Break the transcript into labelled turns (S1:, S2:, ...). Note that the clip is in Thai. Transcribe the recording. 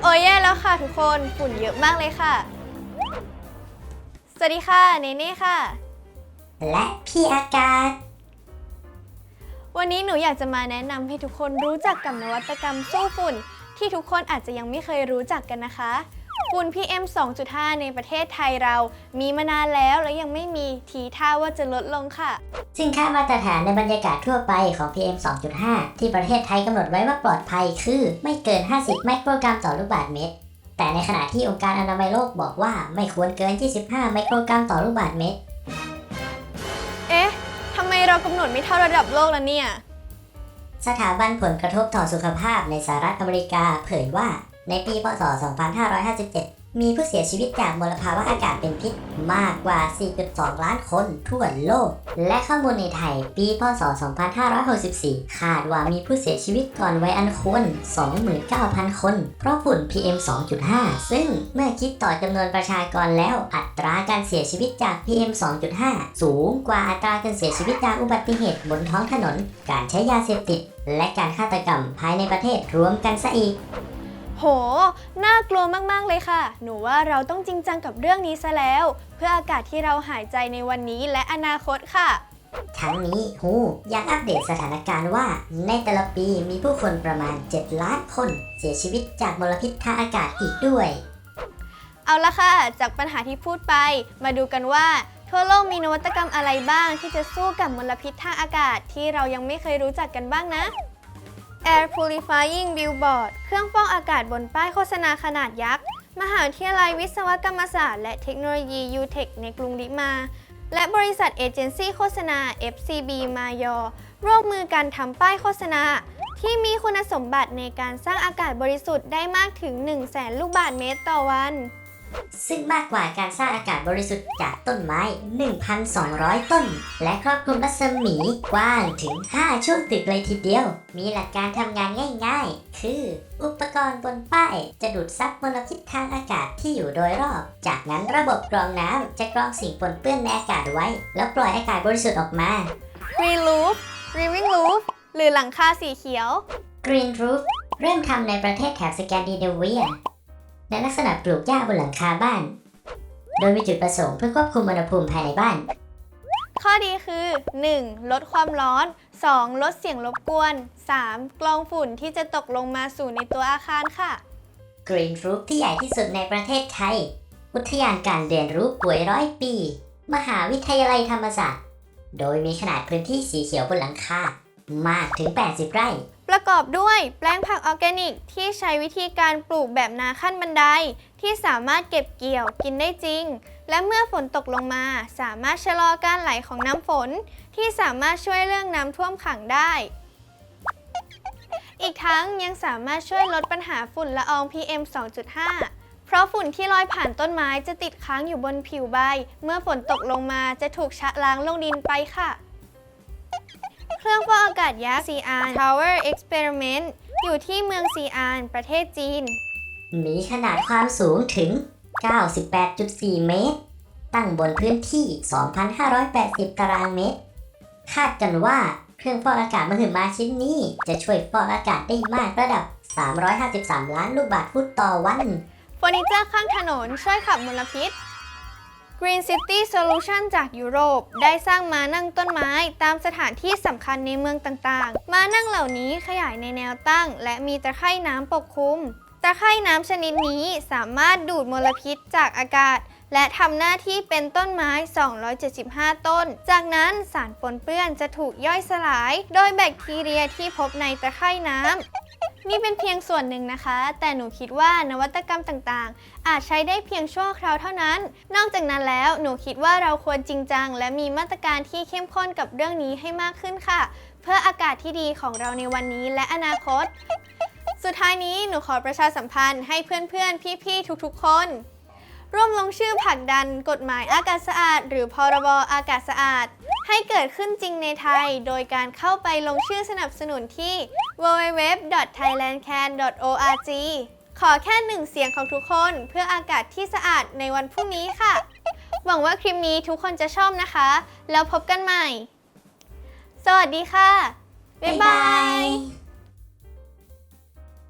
S1: โอ้ยแย่แล้วค่ะทุกคนฝุ่นเยอะมากเลยค่ะ สวัสดีค่ะเนเน่ค่ะ
S2: และพี่อากาศ
S1: วันนี้หนูอยากจะมาแนะนำให้ทุกคนรู้จักกับนวัตกรรมสู้ฝุ่น ที่ทุกคนอาจจะยังไม่เคยรู้จักกันนะคะ ฝุ่น PM 2.5 ในประเทศไทยเรามีมานานแล้วและยังไม่มีทีท่าว่าจะลดลงค่ะ
S2: ซึ่งค่ามาตรฐานในบรรยากาศทั่วไปของ PM 2.5 ที่ประเทศไทยกำหนดไว้ว่าปลอดภัยคือไม่เกิน 50 ไมโครกรัมต่อลูกบาศก์เมตร แต่ในขณะที่องค์การอนามัยโลกบอกว่าไม่ควรเกิน 25 ไมโครกรัมต่อลูกบาศก์เมตร
S1: เอ๊ะทำไมเรากำหนดไม่เท่าระดับโลกแล้วเนี่ย
S2: สถาบันผลกระทบต่อสุขภาพในสหรัฐอเมริกาเผยว่า ในปีพศ 2557 มีผู้เสียชีวิตจากมลภาวะอากาศเป็นพิษมากกว่า 4.2 ล้านคนทั่วโลก และข้อมูลในไทย ปีพศ 2564 คาดว่ามีผู้เสียชีวิตก่อนวัยอันควร 29,000 คน เพราะฝุ่น PM 2.5 ซึ่งเมื่อคิดต่อจำนวนประชากรแล้ว อัตราการเสียชีวิตจาก PM 2.5 สูงกว่าอัตราการเสียชีวิตจากอุบัติเหตุบนท้องถนน การใช้ยาเสพติด และการฆาตกรรมภายในประเทศรวมกันซะอีก
S1: โห น่ากลัวมากๆเลยค่ะ หนูว่าเราต้องจริงจังกับเรื่องนี้ซะแล้ว เพื่ออากาศที่เราหายใจในวันนี้และอนาคตค่ะ
S2: ทั้งนี้ฮูยังอัปเดตสถานการณ์ว่า ในแต่ละปีมีผู้คนประมาณ 7 ล้านคน เสียชีวิตจากมลพิษทางอากาศอีกด้วย
S1: เอาละค่ะ จากปัญหาที่พูดไป มาดูกันว่า ทั่วโลกมีนวัตกรรมอะไรบ้างที่จะสู้กับมลพิษทางอากาศที่เรายังไม่เคยรู้จักกันบ้างนะ Air Purifying Billboard เครื่องฟอกอากาศบนป้ายโฆษณาขนาดยักษ์ มหาวิทยาลัยวิศวกรรมศาสตร์และเทคโนโลยี UTech ในกรุงลิมา และบริษัทเอเจนซี่โฆษณา FCB มายอร่วมมือกันทำป้ายโฆษณา ที่มีคุณสมบัติในการสร้างอากาศบริสุทธิ์ได้มากถึง 1 0 0 0 0แสนลูกบาศก์เมตรต่อวัน
S2: ซึ่งมากกว่าการสร้างอากาศบริสุทธิ์จากต้นไม้ 1,200 ต้น และครอบคลุมรัศมีกว้างถึง 5 ช่วงตึกเลยทีเดียว มีหลักการทำงานง่ายๆ คือ อุปกรณ์บนป้ายจะดูดซับมลพิษทางอากาศที่อยู่โดยรอบ จากนั้นระบบกรองน้ำจะกรองสิ่งปนเปื้อนในอากาศไว้ แล้วปล่อยอากาศบริสุทธิ์ออกมา
S1: Green Roof Living Roof หรือหลังคาสีเขียว
S2: Green Roof เริ่มทำในประเทศแถบสแกนดิเนเวีย ในลักษณะปลูกหญ้าบนหลังคาบ้าน โดยมีจุดประสงค์เพื่อควบคุมอุณหภูมิภายในบ้าน
S1: ข้อดีคือ 1. ลดความร้อน 2. ลดเสียงรบกวน 3. กรองฝุ่นที่จะตกลงมาสู่ในตัวอาคารค่ะ
S2: Green Roof ที่ใหญ่ที่สุดในประเทศไทย อุทยานการเรียนรู้ป่วยร้อยปี มหาวิทยาลัยธรรมศาสตร์ โดยมีขนาดพื้นที่สีเขียวบนหลังคามากถึง 80 ไร่
S1: ประกอบด้วยแปลงผักออร์แกนิก ที่ใช้วิธีการปลูกแบบนาขั้นบันได ที่สามารถเก็บเกี่ยวกินได้จริง และเมื่อฝนตกลงมา สามารถชะลอการไหลของน้ำฝน ที่สามารถช่วยเรื่องน้ำท่วมขังได้ อีกทั้งยังสามารถช่วยลดปัญหาฝุ่นละออง PM 2.5เพราะฝุ่นที่ลอยผ่านต้นไม้จะติดค้างอยู่บนผิวใบ เมื่อฝนตกลงมาจะถูกชะล้างลงดินไปค่ะ เครื่องฟอกอากาศยักษ์ CR Tower Experiment อยู่ที่เมืองซีอาน ประเทศจีน
S2: มีขนาดความสูงถึง 98.4 เมตร ตั้งบนพื้นที่ 2,580 ตารางเมตร คาดกันว่าเครื่องฟอกอากาศมหึมาชิ้นนี้ จะช่วยฟอกอากาศได้มากระดับ 353 ล้านลูกบาศก์ฟุตต่อวัน
S1: เฟอร์นิเจอร์ข้างถนนช่วยขับมลพิษ Green City Solution จากยุโรป ได้สร้างม้านั่งต้นไม้ตามสถานที่สำคัญในเมืองต่างๆ ม้านั่งเหล่านี้ขยายในแนวตั้ง และมีตะไคร่น้ำปกคลุม ตะไคร่น้ำชนิดนี้สามารถดูดมลพิษจากอากาศ และทำหน้าที่เป็นต้นไม้ 275 ต้น จากนั้นสารปนเปื้อนจะถูกย่อยสลาย โดยแบคทีเรียที่พบในตะไคร่น้ำ นี่เป็นเพียงส่วนหนึ่งนะคะ แต่หนูคิดว่านวัตกรรมต่างๆ อาจใช้ได้เพียงชั่วคราวเท่านั้น นอกจากนั้นแล้วหนูคิดว่าเราควรจริงจัง และมีมาตรการที่เข้มข้นกับเรื่องนี้ให้มากขึ้นค่ะ เพื่ออากาศที่ดีของเราในวันนี้และอนาคต สุดท้ายนี้หนูขอประชาสัมพันธ์ให้เพื่อนๆ พี่ๆ ทุกๆ คน ร่วมลงชื่อผลักดัน กฎหมายอากาศสะอาด หรือพรบอากาศสะอาด ให้เกิดขึ้นจริงในไทย โดยการเข้าไปลงชื่อสนับสนุนที่ www.thailandcan.org ขอแค่หนึ่งเสียงของทุกคนเพื่ออากาศที่สะอาดในวันพรุ่งนี้ค่ะ หวังว่าคลิปนี้ทุกคนจะชอบนะคะ แล้วพบกันใหม่ สวัสดีค่ะ บ๊ายบาย